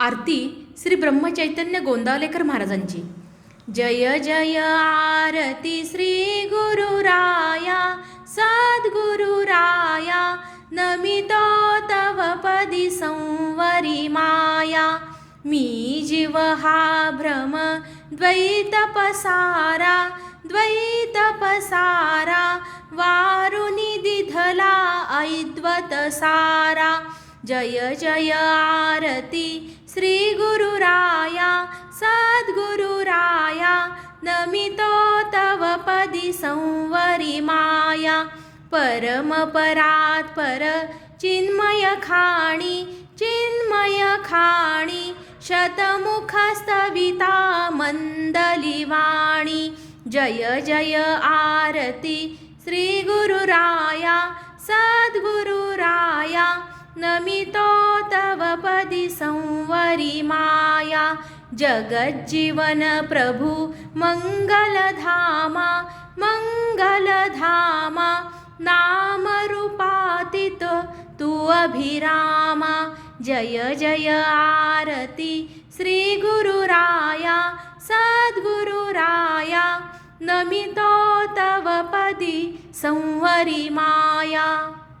आरती श्री ब्रह्मचैतन्य गोंदावलेकर महाराजांची. जय जय आरती श्री गुरुराया सद्गुरुराया नमितो तव पदी संवरी माया. मी जीव हा भ्रम द्वैत पसारा द्वैत पसारा वारुनी दिधला ऐद्वत सारा. जय जय आरती श्री गुरुराया सद्गुरुराया नमितो तव पदी संवरी माया परमपरात् पर चिन्मय खाणी चिन्मय खाणी शतमुखस्तविता मन्दलिवाणी जय जय आरती श्रीगुरुराया सद्गुरु नमितो तव पदि संवरी माया। जगज्जीवन प्रभु मङ्गलधामा मङ्गलधामा। नामरूपातित तु अभिरामा। जय जय आरती श्रीगुरुराया सद्गुरुराया। नमितो तव पदि संवरी माया।